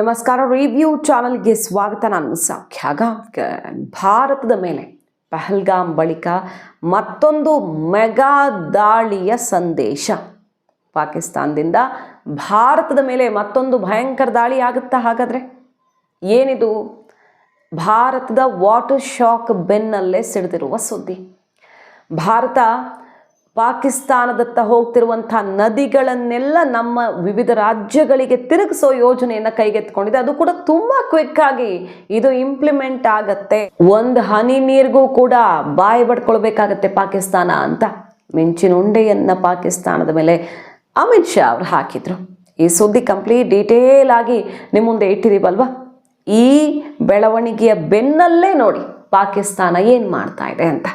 ನಮಸ್ಕಾರ ರಿವ್ಯೂ ಚಾನಲ್ಗೆ ಸ್ವಾಗತ. ನಾನು ಸಾಖ್ಯಾಗ ಭಾರತದ ಮೇಲೆ ಪಹಲ್ಗಾಮ್ ಬಳಿಕ ಮತ್ತೊಂದು ಮೆಗಾ ದಾಳಿಯ ಸಂದೇಶ. ಪಾಕಿಸ್ತಾನದಿಂದ ಭಾರತದ ಮೇಲೆ ಮತ್ತೊಂದು ಭಯಂಕರ ದಾಳಿ ಆಗುತ್ತಾ ಹಾಗಾದರೆ? ಏನಿದು? ಭಾರತದ ವಾಟರ್ ಶಾಕ್ ಬೆನ್ನಲ್ಲೇ ಸಿಡಿದಿರುವ ಸುದ್ದಿ. ಭಾರತ ಪಾಕಿಸ್ತಾನದತ್ತ ಹೋಗ್ತಿರುವಂಥ ನದಿಗಳನ್ನೆಲ್ಲ ನಮ್ಮ ವಿವಿಧ ರಾಜ್ಯಗಳಿಗೆ ತಿರುಗಿಸೋ ಯೋಜನೆಯನ್ನು ಕೈಗೆತ್ಕೊಂಡಿದೆ ಅದು ಕೂಡ ತುಂಬ ಕ್ವಿಕ್ ಆಗಿ ಇದು ಇಂಪ್ಲಿಮೆಂಟ್ ಆಗತ್ತೆ. ಒಂದು ಹನಿ ನೀರಿಗೂ ಕೂಡ ಬಾಯಿ ಬಡ್ಕೊಳ್ಬೇಕಾಗತ್ತೆ ಪಾಕಿಸ್ತಾನ ಅಂತ. ಮಿಂಚಿನ ಉಂಡೆಯನ್ನು ಪಾಕಿಸ್ತಾನದ ಮೇಲೆ ಅಮಿತ್ ಶಾ ಅವರು ಹಾಕಿದ್ರು. ಈ ಸುದ್ದಿ ಕಂಪ್ಲೀಟ್ ಡೀಟೇಲ್ ಆಗಿ ನಿಮ್ಮ ಮುಂದೆ ಇಟ್ಟಿದೀವಲ್ವಾ? ಈ ಬೆಳವಣಿಗೆಯ ಬೆನ್ನಲ್ಲೇ ನೋಡಿ ಪಾಕಿಸ್ತಾನ ಏನು ಮಾಡ್ತಾ ಇದೆ ಅಂತ.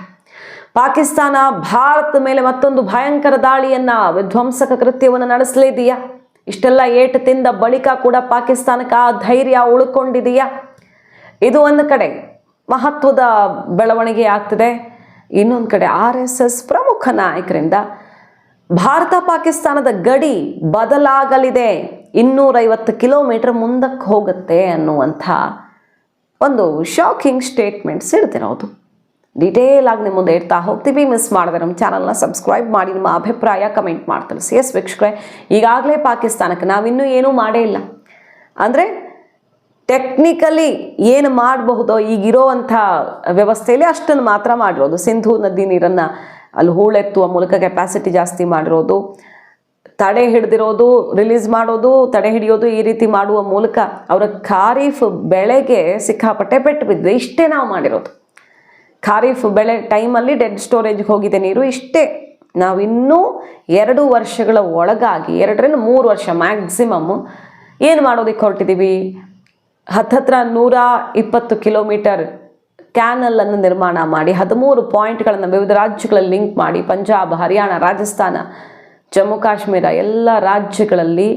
ಪಾಕಿಸ್ತಾನ, ಭಾರತ ಮೇಲೆ ಮತ್ತೊಂದು ಭಯಂಕರ ದಾಳಿಯನ್ನ ವಿಧ್ವಂಸಕ ಕೃತ್ಯವನ್ನು ನಡೆಸಲಿದೆಯಾ? ಇಷ್ಟೆಲ್ಲ ಏಟು ತಿಂದ ಬಳಿಕ ಕೂಡ ಪಾಕಿಸ್ತಾನಕ್ಕೆ ಆ ಧೈರ್ಯ ಉಳ್ಕೊಂಡಿದೆಯಾ? ಇದು ಒಂದು ಕಡೆ ಮಹತ್ವದ ಬೆಳವಣಿಗೆ ಆಗ್ತದೆ. ಇನ್ನೊಂದು ಕಡೆ ಆರ್ ಎಸ್ ಎಸ್ ಪ್ರಮುಖ ನಾಯಕರಿಂದ ಭಾರತ ಪಾಕಿಸ್ತಾನದ ಗಡಿ ಬದಲಾಗಲಿದೆ. ಇನ್ನೂರೈವತ್ತು ಕಿಲೋಮೀಟರ್ ಮುಂದಕ್ಕೆ ಹೋಗುತ್ತೆ ಅನ್ನುವಂಥ ಒಂದು ಶಾಕಿಂಗ್ ಸ್ಟೇಟ್ಮೆಂಟ್ಸ್ ಇಡ್ತಿರೋದು ಡೀಟೇಲ್ ಆಗಿ ನಿಮ್ಮ ಮುಂದೆ ಇಡ್ತಾ ಹೋಗ್ತೀವಿ. ಮಿಸ್ ಮಾಡಿದ್ರೆ ನಮ್ಮ ಚಾನಲ್ನ ಸಬ್ಸ್ಕ್ರೈಬ್ ಮಾಡಿ, ನಿಮ್ಮ ಅಭಿಪ್ರಾಯ ಕಮೆಂಟ್ ಮಾಡಿ ಸಿ ಎಸ್ ವೀಕ್ಷಕರೇ, ಈಗಾಗಲೇ ಪಾಕಿಸ್ತಾನಕ್ಕೆ ನಾವಿನ್ನೂ ಏನೂ ಮಾಡೇ ಇಲ್ಲ. ಅಂದರೆ ಟೆಕ್ನಿಕಲಿ ಏನು ಮಾಡಬಹುದೋ ಈಗಿರೋವಂಥ ವ್ಯವಸ್ಥೆಯಲ್ಲಿ ಅಷ್ಟನ್ನು ಮಾತ್ರ ಮಾಡಿರೋದು. ಸಿಂಧೂ ನದಿ ನೀರನ್ನು ಅಲ್ಲಿ ಹೂಳೆತ್ತುವ ಮೂಲಕ ಕೆಪಾಸಿಟಿ ಜಾಸ್ತಿ ಮಾಡಿರೋದು. ತಡೆ ಹಿಡ್ದಿರೋದು ರಿಲೀಸ್ ಮಾಡೋದು, ತಡೆ ಹಿಡಿಯೋದು ಈ ರೀತಿ ಮಾಡುವ ಮೂಲಕ ಅವರ ಖಾರೀಫ್ ಬೆಳೆಗೆ ಸಿಕ್ಕಾಪಟ್ಟೆ ಪೆಟ್ಟು ಬಿದ್ದಿದೆ. ಇಷ್ಟೇ ನಾವು ಮಾಡಿರೋದು. ಖಾರೀಫ್ ಬೆಳೆ ಟೈಮಲ್ಲಿ ಡೆಡ್ ಸ್ಟೋರೇಜ್ಗೆ ಹೋಗಿದೆ ನೀರು. ಇಷ್ಟೇ ನಾವಿನ್ನೂ ಎರಡು ವರ್ಷಗಳ ಒಳಗಾಗಿ, ಎರಡರಿಂದ ಮೂರು ವರ್ಷ ಮ್ಯಾಕ್ಸಿಮಮ್ ಏನು ಮಾಡೋದಕ್ಕೆ ಹೊರಟಿದ್ದೀವಿ? ಹತ್ತತ್ರ ನೂರ ಇಪ್ಪತ್ತು ಕಿಲೋಮೀಟರ್ ಕ್ಯಾನಲನ್ನು ನಿರ್ಮಾಣ ಮಾಡಿ, ಹದಿಮೂರು ಪಾಯಿಂಟ್ಗಳನ್ನು ವಿವಿಧ ರಾಜ್ಯಗಳಲ್ಲಿ ಲಿಂಕ್ ಮಾಡಿ, ಪಂಜಾಬ್, ಹರಿಯಾಣ, ರಾಜಸ್ಥಾನ, ಜಮ್ಮು, ಕಾಶ್ಮೀರ ಎಲ್ಲ ರಾಜ್ಯಗಳಲ್ಲಿ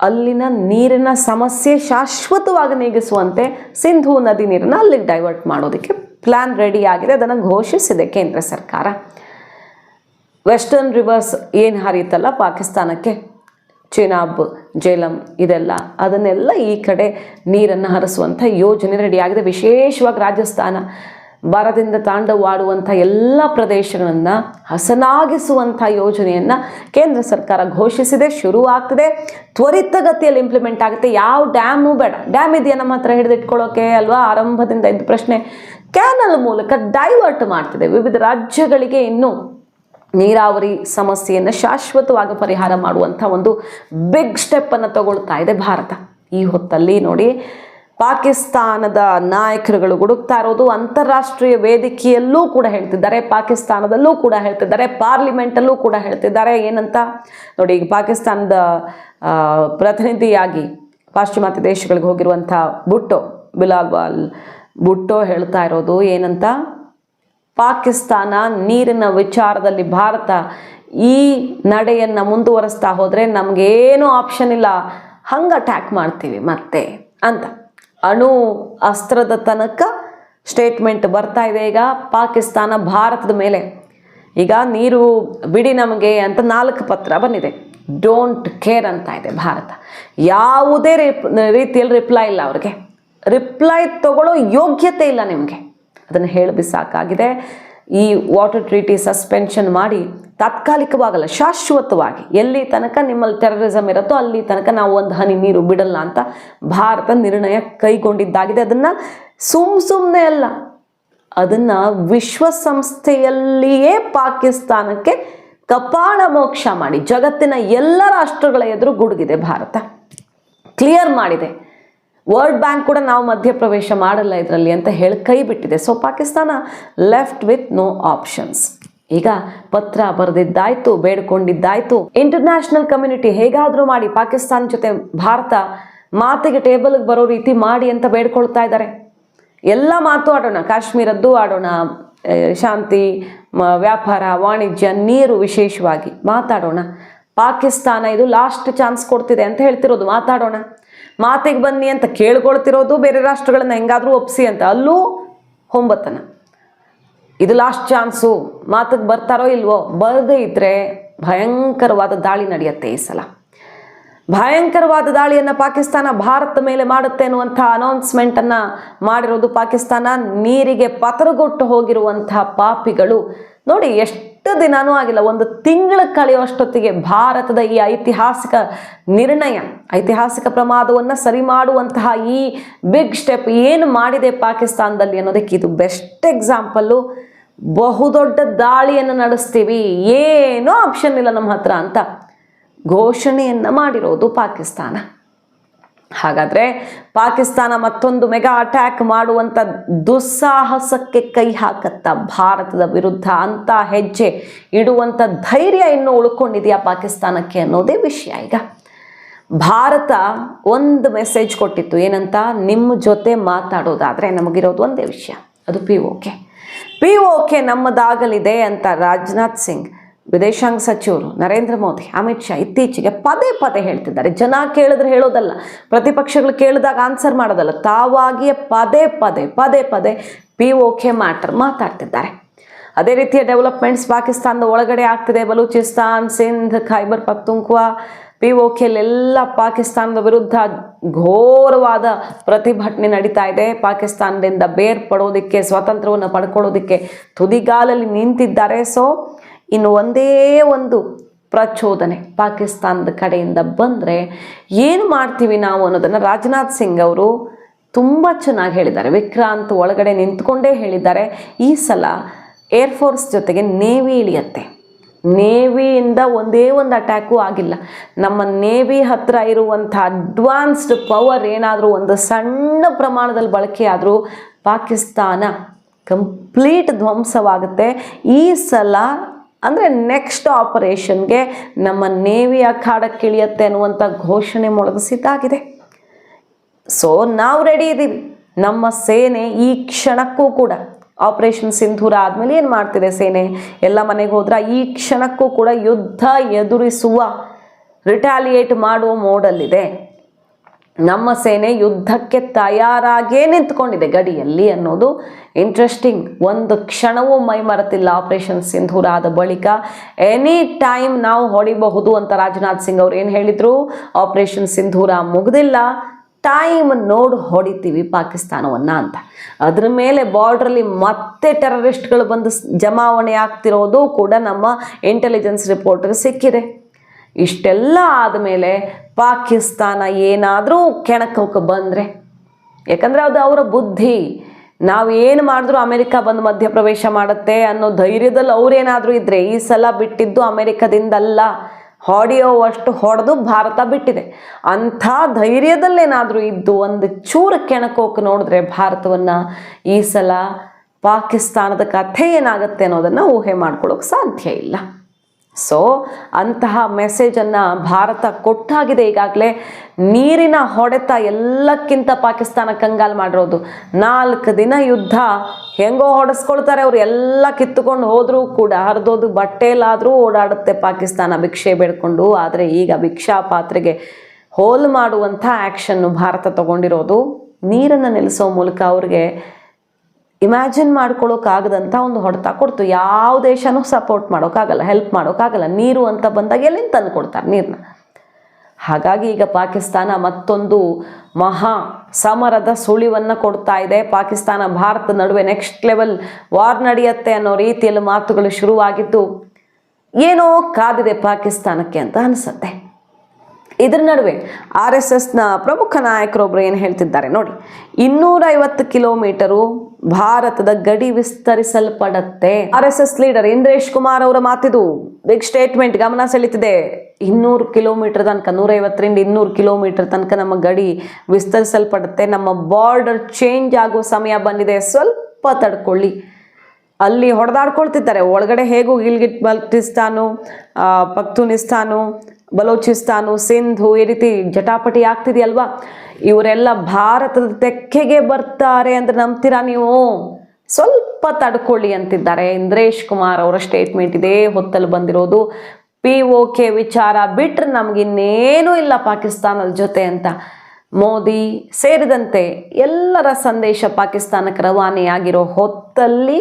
ಅಲ್ಲಿನ ನೀರಿನ ಸಮಸ್ಯೆ ಶಾಶ್ವತವಾಗಿ ನೀಗಿಸುವಂತೆ ಸಿಂಧೂ ನದಿ ನೀರನ್ನು ಅಲ್ಲಿಗೆ ಡೈವರ್ಟ್ ಮಾಡೋದಕ್ಕೆ ಪ್ಲ್ಯಾನ್ ರೆಡಿ ಆಗಿದೆ. ಅದನ್ನು ಘೋಷಿಸಿದೆ ಕೇಂದ್ರ ಸರ್ಕಾರ. ವೆಸ್ಟರ್ನ್ ರಿವರ್ಸ್ ಏನು ಹರಿಯುತ್ತಲ್ಲ ಪಾಕಿಸ್ತಾನಕ್ಕೆ ಚೀನಾಬ್, ಜೇಲಂ ಇದೆಲ್ಲ. ಅದನ್ನೆಲ್ಲ ಈ ಕಡೆ ನೀರನ್ನು ಹರಿಸುವಂಥ ಯೋಜನೆ ರೆಡಿಯಾಗಿದೆ ವಿಶೇಷವಾಗಿ ರಾಜಸ್ಥಾನ. ಬರದಿಂದ ತಾಂಡವಾಡುವಂಥ ಎಲ್ಲ ಪ್ರದೇಶಗಳನ್ನು ಹಸನಾಗಿಸುವಂಥ ಯೋಜನೆಯನ್ನು ಕೇಂದ್ರ ಸರ್ಕಾರ ಘೋಷಿಸಿದೆ. ಶುರು ಆಗ್ತಿದೆ. ತ್ವರಿತಗತಿಯಲ್ಲಿ ಇಂಪ್ಲಿಮೆಂಟ್ ಆಗುತ್ತೆ. ಯಾವ ಡ್ಯಾಮು ಬೇಡ. ಡ್ಯಾಮ್ ಇದೆಯಾ ನಮ್ಮ ಹತ್ರ ಹಿಡಿದಿಟ್ಕೊಳ್ಳೋಕೆ ಅಲ್ವಾ? ಆರಂಭದಿಂದ ಇದ್ದ ಪ್ರಶ್ನೆ. ಕ್ಯಾನಲ್ ಮೂಲಕ ಡೈವರ್ಟ್ ಮಾಡ್ತಿದೆ. ವಿವಿಧ ರಾಜ್ಯಗಳಿಗೆ ಇನ್ನು ನೀರಾವರಿ ಸಮಸ್ಯೆಯನ್ನು ಶಾಶ್ವತವಾಗಿ ಪರಿಹಾರ ಮಾಡುವಂಥ ಒಂದು ಬಿಗ್ ಸ್ಟೆಪ್ಪನ್ನು ತಗೊಳ್ತಾ ಇದೆ ಭಾರತ. ಈ ಹೊತ್ತಲ್ಲಿ ನೋಡಿ, ಪಾಕಿಸ್ತಾನದ ನಾಯಕರುಗಳು ಗುಡುಕ್ತಾ ಇರೋದು ಅಂತಾರಾಷ್ಟ್ರೀಯ ವೇದಿಕೆಯಲ್ಲೂ ಕೂಡ ಹೇಳ್ತಿದ್ದಾರೆ, ಪಾಕಿಸ್ತಾನದಲ್ಲೂ ಕೂಡ ಹೇಳ್ತಿದ್ದಾರೆ ಪಾರ್ಲಿಮೆಂಟಲ್ಲೂ ಕೂಡ ಹೇಳ್ತಿದ್ದಾರೆ. ಏನಂತ? ನೋಡಿ, ಈಗ ಪಾಕಿಸ್ತಾನದ ಪ್ರತಿನಿಧಿಯಾಗಿ ಪಾಶ್ಚಿಮಾತ್ಯ ದೇಶಗಳಿಗೆ ಹೋಗಿರುವಂಥ ಬುಟ್ಟೋ ಬಿಲಾಲ್ ವಾಲ್ ಬುಟ್ಟೋ ಹೇಳ್ತಾ ಇರೋದು ಏನಂತ? ಪಾಕಿಸ್ತಾನ ನೀರಿನ ವಿಚಾರದಲ್ಲಿ ಭಾರತ ಈ ನಡೆಯನ್ನು ಮುಂದುವರಿಸ್ತಾ ಹೋದರೆ ನಮಗೇನು ಆಪ್ಷನ್ ಇಲ್ಲ. ಹಂಗೆ ಅಟ್ಯಾಕ್ ಮಾಡ್ತೀವಿ ಮತ್ತೆ ಅಂತ. ಅಣು ಅಸ್ತ್ರದ ತನಕ ಸ್ಟೇಟ್ಮೆಂಟ್ ಬರ್ತಾ ಇದೆ ಈಗ ಪಾಕಿಸ್ತಾನ ಭಾರತದ ಮೇಲೆ. ಈಗ ನೀರು ಬಿಡಿ ನಮಗೆ ಅಂತ ನಾಲ್ಕು ಪತ್ರ ಬಂದಿದೆ. ಡೋಂಟ್ ಕೇರ್ ಅಂತ ಇದೆ ಭಾರತ. ಯಾವುದೇ ರೀತಿಯಲ್ಲಿ ರಿಪ್ಲೈ ಇಲ್ಲ ಅವ್ರಿಗೆ. ರಿಪ್ಲೈ ತಗೊಳ್ಳೋ ಯೋಗ್ಯತೆ ಇಲ್ಲ ನಿಮಗೆ. ಅದನ್ನು ಹೇಳಿ ಸಾಕಾಗಿದೆ. ಈ ವಾಟರ್ ಟ್ರೀಟಿ ಸಸ್ಪೆನ್ಷನ್ ಮಾಡಿ ತಾತ್ಕಾಲಿಕವಾಗಲ್ಲ, ಶಾಶ್ವತವಾಗಿ. ಎಲ್ಲಿ ತನಕ ನಿಮ್ಮಲ್ಲಿ ಟೆರರಿಸಮ್ ಇರುತ್ತೋ ಅಲ್ಲಿ ತನಕ ನಾವು ಒಂದು ಹನಿ ನೀರು ಬಿಡಲ್ಲ ಅಂತ ಭಾರತ ನಿರ್ಣಯ ಕೈಗೊಂಡಿದ್ದಾಗಿದೆ. ಅದನ್ನು ಸುಮ್ ಸುಮ್ಮನೆ ಅಲ್ಲ, ಅದನ್ನು ವಿಶ್ವಸಂಸ್ಥೆಯಲ್ಲಿಯೇ ಪಾಕಿಸ್ತಾನಕ್ಕೆ ಕಪಾಳ ಮೋಕ್ಷ ಮಾಡಿ, ಜಗತ್ತಿನ ಎಲ್ಲ ರಾಷ್ಟ್ರಗಳ ಎದುರು ಗುಡುಗಿದೆ ಭಾರತ. ಕ್ಲಿಯರ್ ಮಾಡಿದೆ. ವರ್ಲ್ಡ್ ಬ್ಯಾಂಕ್ ಕೂಡ ನಾವು ಮಧ್ಯಪ್ರವೇಶ ಮಾಡಲ್ಲ ಇದರಲ್ಲಿ ಅಂತ ಹೇಳಿ ಕೈ ಬಿಟ್ಟಿದೆ. So Pakistan left with no options ಈಗ ಪತ್ರ ಬರೆದಿದ್ದಾಯ್ತು, ಬೇಡ್ಕೊಂಡಿದ್ದಾಯ್ತು. ಇಂಟರ್ನ್ಯಾಷನಲ್ ಕಮ್ಯುನಿಟಿ ಹೇಗಾದರೂ ಮಾಡಿ ಪಾಕಿಸ್ತಾನ ಜೊತೆ ಭಾರತ ಮಾತಿಗೆ ಟೇಬಲ್ಗೆ ಬರೋ ರೀತಿ ಮಾಡಿ ಅಂತ ಬೇಡ್ಕೊಳ್ತಾ ಇದ್ದಾರೆ. ಎಲ್ಲ ಮಾತು ಆಡೋಣ. ಕಾಶ್ಮೀರದ್ದು ಆಡೋಣ. ಶಾಂತಿ ವ್ಯಾಪಾರ, ವಾಣಿಜ್ಯ, ನೀರು ವಿಶೇಷವಾಗಿ ಮಾತಾಡೋಣ. ಪಾಕಿಸ್ತಾನ ಇದು ಲಾಸ್ಟ್ ಚಾನ್ಸ್ ಕೊಡ್ತಿದೆ ಅಂತ ಹೇಳ್ತಿರೋದು. ಮಾತಾಡೋಣ. ಮಾತಿಗೆ ಬನ್ನಿ ಅಂತ ಕೇಳ್ಕೊಳ್ತಿರೋದು ಬೇರೆ ರಾಷ್ಟ್ರಗಳನ್ನ ಹೆಂಗಾದ್ರೂ ಒಪ್ಸಿ ಅಂತ. ಅಲ್ಲೂ ಹೊಂಬತ್ತನ. ಇದು ಲಾಸ್ಟ್ ಚಾನ್ಸು ಮಾತಿಗೆ ಬರ್ತಾರೋ ಇಲ್ವೋ, ಬರದೇ ಇದ್ರೆ ಭಯಂಕರವಾದ ದಾಳಿ ನಡೆಯುತ್ತೆ ಈ ಸಲ. ಭಯಂಕರವಾದ ದಾಳಿಯನ್ನು ಪಾಕಿಸ್ತಾನ ಭಾರತ ಮೇಲೆ ಮಾಡುತ್ತೆ ಅನ್ನುವಂಥ ಅನೌನ್ಸ್ಮೆಂಟನ್ನು ಮಾಡಿರೋದು ಪಾಕಿಸ್ತಾನ. ನೀರಿಗೆ ಪತರಗೊಟ್ಟು ಹೋಗಿರುವಂಥ ಪಾಪಿಗಳು. ನೋಡಿ, ಎಷ್ಟು ದಿನಾನೂ ಆಗಿಲ್ಲ, ಒಂದು ತಿಂಗಳು ಕಳೆಯುವಷ್ಟೊತ್ತಿಗೆ ಭಾರತದ ಈ ಐತಿಹಾಸಿಕ ನಿರ್ಣಯ, ಐತಿಹಾಸಿಕ ಪ್ರಮಾದವನ್ನು ಸರಿ ಮಾಡುವಂತಹ ಈ ಬಿಗ್ ಸ್ಟೆಪ್ ಏನು ಮಾಡಿದೆ ಪಾಕಿಸ್ತಾನದಲ್ಲಿ ಅನ್ನೋದಕ್ಕೆ ಇದು ಬೆಸ್ಟ್ ಎಕ್ಸಾಂಪಲ್ಲು ಬಹುದೊಡ್ಡ ದಾಳಿಯನ್ನು ನಡೆಸ್ತೀವಿ, ಏನೂ ಆಪ್ಷನ್ ಇಲ್ಲ ನಮ್ಮ ಹತ್ರ ಅಂತ ಘೋಷಣೆಯನ್ನು ಮಾಡಿರೋದು ಪಾಕಿಸ್ತಾನ. ಹಾಗಾದರೆ ಪಾಕಿಸ್ತಾನ ಮತ್ತೊಂದು ಮೆಗಾ ಅಟ್ಯಾಕ್ ಮಾಡುವಂಥ ದುಸ್ಸಾಹಸಕ್ಕೆ ಕೈ ಹಾಕತ್ತ ಭಾರತದ ವಿರುದ್ಧ ಅಂತ ಹೆಜ್ಜೆ ಇಡುವಂಥ ಧೈರ್ಯ ಇನ್ನೂ ಉಳ್ಕೊಂಡಿದೆಯಾ ಪಾಕಿಸ್ತಾನಕ್ಕೆ ಅನ್ನೋದೇ ವಿಷಯ ಈಗ. ಭಾರತ ಒಂದು ಮೆಸೇಜ್ ಕೊಟ್ಟಿತ್ತು, ಏನಂತ? ನಿಮ್ಮ ಜೊತೆ ಮಾತಾಡೋದಾದರೆ ನಮಗಿರೋದು ಒಂದೇ ವಿಷಯ, ಅದು ಪಿ ಓಕೆ ಪಿ ಓಕೆ ನಮ್ಮದಾಗಲಿದೆ ಅಂತ ರಾಜನಾಥ್ ಸಿಂಗ್ ವಿದೇಶಾಂಗ ಸಚಿವರು ನರೇಂದ್ರ ಮೋದಿ, ಅಮಿತ್ ಶಾ ಇತ್ತೀಚೆಗೆ ಪದೇ ಪದೇ ಹೇಳ್ತಿದ್ದಾರೆ. ಜನ ಕೇಳಿದ್ರೆ ಹೇಳೋದಲ್ಲ, ಪ್ರತಿಪಕ್ಷಗಳು ಕೇಳಿದಾಗ ಆನ್ಸರ್ ಮಾಡೋದಲ್ಲ. ತಾವಾಗಿಯೇ ಪದೇ ಪದೇ ಪದೇ ಪದೇ ಪಿ ಓಕೆ ಮ್ಯಾಟರ್ ಮಾತಾಡ್ತಿದ್ದಾರೆ. ಅದೇ ರೀತಿಯ ಡೆವಲಪ್ಮೆಂಟ್ಸ್ ಪಾಕಿಸ್ತಾನದ ಒಳಗಡೆ ಆಗ್ತಿದೆ. ಬಲೂಚಿಸ್ತಾನ್, ಸಿಂಧ್, ಖೈಬರ್ ಪಕ್ತುಂಕ್ವಾ ಪಿ ಎಲ್ಲ ಪಾಕಿಸ್ತಾನದ ವಿರುದ್ಧ ಘೋರವಾದ ಪ್ರತಿಭಟನೆ ನಡೀತಾ ಇದೆ. ಪಾಕಿಸ್ತಾನದಿಂದ ಬೇರ್ಪಡೋದಕ್ಕೆ, ಸ್ವಾತಂತ್ರ್ಯವನ್ನು ಪಡ್ಕೊಳ್ಳೋದಕ್ಕೆ ತುದಿಗಾಲಲ್ಲಿ ನಿಂತಿದ್ದಾರೆ. ಸೊ ಇನ್ನು ಒಂದೇ ಒಂದು ಪ್ರಚೋದನೆ ಪಾಕಿಸ್ತಾನದ ಕಡೆಯಿಂದ ಬಂದರೆ ಏನು ಮಾಡ್ತೀವಿ ನಾವು ಅನ್ನೋದನ್ನು ರಾಜನಾಥ್ ಸಿಂಗ್ ಅವರು ತುಂಬ ಚೆನ್ನಾಗಿ ಹೇಳಿದ್ದಾರೆ. ವಿಕ್ರಾಂತ್ ಒಳಗಡೆ ನಿಂತ್ಕೊಂಡೇ ಹೇಳಿದ್ದಾರೆ. ಈ ಸಲ ಏರ್ಫೋರ್ಸ್ ಜೊತೆಗೆ ನೇವಿ ಇಳಿಯತ್ತೆ ನೇವಿಯಿಂದ ಒಂದೇ ಒಂದು ಅಟ್ಯಾಕು ಆಗಿಲ್ಲ. ನಮ್ಮ ನೇವಿ ಹತ್ರ ಇರುವಂಥ ಅಡ್ವಾನ್ಸ್ಡ್ ಪವರ್ ಏನಾದರೂ ಒಂದು ಸಣ್ಣ ಪ್ರಮಾಣದಲ್ಲಿ ಬಳಕೆ ಆದರೂ ಪಾಕಿಸ್ತಾನ ಕಂಪ್ಲೀಟ್ ಧ್ವಂಸವಾಗುತ್ತೆ. ಈ ಸಲ ಅಂದರೆ ನೆಕ್ಸ್ಟ್ ಆಪರೇಷನ್ಗೆ ನಮ್ಮ ನೇವಿ ಅಖಾಡಕ್ಕಿಳಿಯತ್ತೆ ಅನ್ನುವಂಥ ಘೋಷಣೆ ಮೊಳಗಿಸಿದ್ದಾಗಿದೆ ಸೊ ನಾವು ರೆಡಿ ಇದ್ದೀವಿ ನಮ್ಮ ಸೇನೆ ಈ ಕ್ಷಣಕ್ಕೂ ಕೂಡ ಆಪರೇಷನ್ ಸಿಂಧೂರ ಆದಮೇಲೆ ಏನು ಮಾಡ್ತಿದೆ ಸೇನೆ? ಎಲ್ಲ ಮನೆಗೆ ಹೋದ್ರೆ ಈ ಕ್ಷಣಕ್ಕೂ ಕೂಡ ಯುದ್ಧ ಎದುರಿಸುವ ರಿಟಾಲಿಯೇಟ್ ಮಾಡುವ ಮೋಡಲ್ಲಿದೆ ನಮ್ಮ ಸೇನೆ ಯುದ್ಧಕ್ಕೆ ತಯಾರಾಗೇ ನಿಂತ್ಕೊಂಡಿದೆ ಗಡಿಯಲ್ಲಿ ಅನ್ನೋದು ಇಂಟ್ರೆಸ್ಟಿಂಗ್ ಒಂದು ಕ್ಷಣವೂ ಮೈ ಮರೆತಿಲ್ಲ ಆಪರೇಷನ್ ಸಿಂಧೂರ ಆದ ಬಳಿಕ. ಎನಿ ಟೈಮ್ ನಾವು ಹೊಡಿಬಹುದು ಅಂತ ರಾಜನಾಥ್ ಸಿಂಗ್ ಅವ್ರು ಏನು ಹೇಳಿದರು? ಆಪರೇಷನ್ ಸಿಂಧೂರ ಮುಗಿದಿಲ್ಲ. ಟೈಮ್ ನೋಡಿ ಹೊಡಿತೀವಿ ಪಾಕಿಸ್ತಾನವನ್ನು ಅಂತ. ಅದ್ರ ಮೇಲೆ ಬಾರ್ಡ್ರಲ್ಲಿ ಮತ್ತೆ ಟೆರರಿಸ್ಟ್ಗಳು ಬಂದು ಜಮಾವಣೆ ಆಗ್ತಿರೋದು ಕೂಡ ನಮ್ಮ ಇಂಟೆಲಿಜೆನ್ಸ್ ರಿಪೋರ್ಟ್ಗೆ ಸಿಕ್ಕಿದೆ. ಇಷ್ಟೆಲ್ಲ ಆದಮೇಲೆ ಪಾಕಿಸ್ತಾನ ಏನಾದರೂ ಕೆಣಕೋಕೆ ಬಂದರೆ. ಯಾಕಂದರೆ ಅದು ಅವರ ಬುದ್ಧಿ. ನಾವು ಏನು ಮಾಡಿದ್ರು ಅಮೆರಿಕ ಬಂದು ಮಧ್ಯಪ್ರವೇಶ ಮಾಡುತ್ತೆ ಅನ್ನೋ ಧೈರ್ಯದಲ್ಲಿ ಅವರೇನಾದರೂ ಇದ್ದರೆ ಈ ಸಲ ಬಿಟ್ಟಿದ್ದು ಅಮೆರಿಕದಿಂದಲ್ಲ. ಹೊಡೆಯೋವಷ್ಟು ಹೊಡೆದು ಭಾರತ ಬಿಟ್ಟಿದೆ. ಅಂಥ ಧೈರ್ಯದಲ್ಲೇನಾದರೂ ಇದ್ದು ಒಂದು ಚೂರು ಕೆಣಕೋಕೆ ನೋಡಿದ್ರೆ ಭಾರತವನ್ನು ಈ ಸಲ ಪಾಕಿಸ್ತಾನದ ಕಥೆ ಏನಾಗುತ್ತೆ ಅನ್ನೋದನ್ನು ಊಹೆ ಮಾಡ್ಕೊಳ್ಳೋಕೆ ಸಾಧ್ಯ ಇಲ್ಲ. ಸೊ ಅಂತಹ ಮೆಸೇಜನ್ನು ಭಾರತ ಕೊಟ್ಟಾಗಿದೆ ಈಗಾಗಲೇ. ನೀರಿನ ಹೊಡೆತ ಎಲ್ಲಕ್ಕಿಂತ ಪಾಕಿಸ್ತಾನ ಕಂಗಾಲ್ ಮಾಡಿರೋದು. ನಾಲ್ಕು ದಿನ ಯುದ್ಧ, ಹೆಂಗೋ ಹೊಡೆಸ್ಕೊಳ್ತಾರೆ ಅವ್ರು, ಎಲ್ಲ ಕಿತ್ತುಕೊಂಡು ಹೋದರೂ ಕೂಡ ಹರಿದೋದು ಬಟ್ಟೆಲಾದರೂ ಓಡಾಡುತ್ತೆ ಪಾಕಿಸ್ತಾನ ಭಿಕ್ಷೆ ಬೇಡ್ಕೊಂಡು. ಆದರೆ ಈಗ ಭಿಕ್ಷಾ ಪಾತ್ರೆಗೆ ಹೋಲ್ ಮಾಡುವಂಥ ಆ್ಯಕ್ಷನ್ನು ಭಾರತ ತಗೊಂಡಿರೋದು. ನೀರನ್ನು ನಿಲ್ಲಿಸೋ ಮೂಲಕ ಅವ್ರಿಗೆ ಇಮ್ಯಾಜಿನ್ ಮಾಡ್ಕೊಳ್ಳೋಕ್ಕಾಗದಂಥ ಒಂದು ಹೊಡೆತ ಕೊಡ್ತು. ಯಾವ ದೇಶನೂ ಸಪೋರ್ಟ್ ಮಾಡೋಕ್ಕಾಗಲ್ಲ ಹೆಲ್ಪ್ ಮಾಡೋಕ್ಕಾಗಲ್ಲ ನೀರು ಅಂತ ಬಂದಾಗ ಎಲ್ಲಿಂದ ತಂದು ಕೊಡ್ತಾರೆ? ನೀರನ್ನ ಹಾಗಾಗಿ ಈಗ ಪಾಕಿಸ್ತಾನ ಮತ್ತೊಂದು ಮಹಾ ಸಮರದ ಸುಳಿವನ್ನು ಕೊಡ್ತಾ ಇದೆ. ಪಾಕಿಸ್ತಾನ, ಭಾರತ ನಡುವೆ ನೆಕ್ಸ್ಟ್ ಲೆವೆಲ್ ವಾರ್ ನಡೆಯುತ್ತೆ ಅನ್ನೋ ರೀತಿಯಲ್ಲಿ ಮಾತುಗಳು ಶುರುವಾಗಿದ್ದು, ಏನೋ ಕಾದಿದೆ ಪಾಕಿಸ್ತಾನಕ್ಕೆ ಅಂತ ಅನಿಸುತ್ತೆ. ಇದರ ನಡುವೆ ಆರ್ ಎಸ್ ಎಸ್ನ ಪ್ರಮುಖ ನಾಯಕರೊಬ್ಬರು ಏನು ಹೇಳ್ತಿದ್ದಾರೆ ನೋಡಿ. ಇನ್ನೂರೈವತ್ತು ಕಿಲೋಮೀಟರು ಭಾರತದ ಗಡಿ ವಿಸ್ತರಿಸಲ್ಪಡತ್ತೆ. R S S leader Indresh Kumar ಅವರ ಮಾತಿದು. ಬಿಗ್ ಸ್ಟೇಟ್ಮೆಂಟ್ ಗಮನ ಸೆಳೀತಿದೆ. ಇನ್ನೂರು ಕಿಲೋಮೀಟರ್ ತನಕ, ನೂರೈವತ್ತರಿಂದ ಇನ್ನೂರು ಕಿಲೋಮೀಟರ್ ತನಕ ನಮ್ಮ ಗಡಿ ವಿಸ್ತರಿಸಲ್ಪಡುತ್ತೆ. ನಮ್ಮ ಬಾರ್ಡರ್ ಚೇಂಜ್ ಆಗೋ ಸಮಯ ಬಂದಿದೆ. ಸ್ವಲ್ಪ ತಡ್ಕೊಳ್ಳಿ. ಅಲ್ಲಿ ಹೊಡೆದಾಡ್ಕೊಳ್ತಿದ್ದಾರೆ. ಒಳಗಡೆ ಹೇಗೂ ಗಿಲ್ಗಿಟ್ ಬಲ್ಟಿಸ್ತಾನು ಪಕ್ತೂನಿಸ್ತಾನು, ಬಲೋಚಿಸ್ತಾನು, ಸಿಂಧು, ಈ ರೀತಿ ಜಟಾಪಟಿ ಆಗ್ತಿದೆಯಲ್ವಾ? ಇವರೆಲ್ಲ ಭಾರತದ ತೆಕ್ಕೆಗೆ ಬರ್ತಾರೆ ಅಂದ್ರೆ ನಂಬ್ತೀರಾ ನೀವು? ಸ್ವಲ್ಪ ತಡ್ಕೊಳ್ಳಿ ಅಂತಿದ್ದಾರೆ. ಇಂದ್ರೇಶ್ ಕುಮಾರ್ ಅವರ ಸ್ಟೇಟ್ಮೆಂಟ್ ಇದೇ ಹೊತ್ತಲ್ಲಿ ಬಂದಿರೋದು. ಪಿ ಓ ಕೆ ವಿಚಾರ ಬಿಟ್ರೆ ನಮಗಿನ್ನೇನೂ ಇಲ್ಲ ಪಾಕಿಸ್ತಾನದ ಜೊತೆ ಅಂತ. ಮೋದಿ ಸೇರಿದಂತೆ ಎಲ್ಲರ ಸಂದೇಶ ಪಾಕಿಸ್ತಾನಕ್ಕೆ ರವಾನೆಯಾಗಿರೋ ಹೊತ್ತಲ್ಲಿ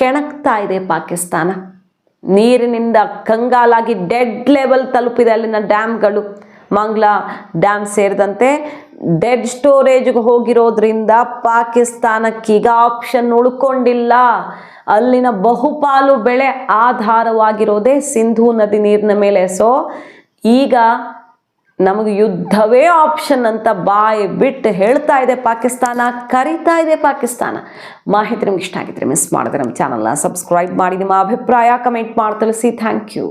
ಕೆಣಕ್ತಾ ಇದೆ ಪಾಕಿಸ್ತಾನ. ನೀರಿನಿಂದ ಕಂಗಾಲಾಗಿ ಡೆಡ್ ಲೆವೆಲ್ ತಲುಪಿದೆ ಅಲ್ಲಿನ ಡ್ಯಾಮ್ಗಳು. ಮಂಗ್ಲಾ ಡ್ಯಾಮ್ ಸೇರಿದಂತೆ ಡೆಡ್ ಸ್ಟೋರೇಜ್ಗೆ ಹೋಗಿರೋದ್ರಿಂದ ಪಾಕಿಸ್ತಾನಕ್ಕೀಗ ಆಪ್ಷನ್ ಉಳ್ಕೊಂಡಿಲ್ಲ. ಅಲ್ಲಿನ ಬಹುಪಾಲು ಬೆಳೆ ಆಧಾರವಾಗಿರೋದೇ ಸಿಂಧೂ ನದಿ ನೀರಿನ ಮೇಲೆ. ಸೊ ಈಗ ನಮಗೆ ಯುದ್ಧವೇ ಆಪ್ಷನ್ ಅಂತ ಬಾಯಿ ಬಿಟ್ಟು ಹೇಳ್ತಾ ಇದೆ ಪಾಕಿಸ್ತಾನ, ಕರಿತಾ ಇದೆ ಪಾಕಿಸ್ತಾನ. ಮಾಹಿತಿ ನಿಮ್ಗೆ ಇಷ್ಟ ಆಗಿದ್ರೆ ಮಿಸ್ ಮಾಡಿದ್ರೆ ನಮ್ಮ ಚಾನಲ್ನ ಸಬ್ಸ್ಕ್ರೈಬ್ ಮಾಡಿ, ನಿಮ್ಮ ಅಭಿಪ್ರಾಯ ಕಮೆಂಟ್ ಮಾಡಿ, ತಿಳಿಸಿ. Thank you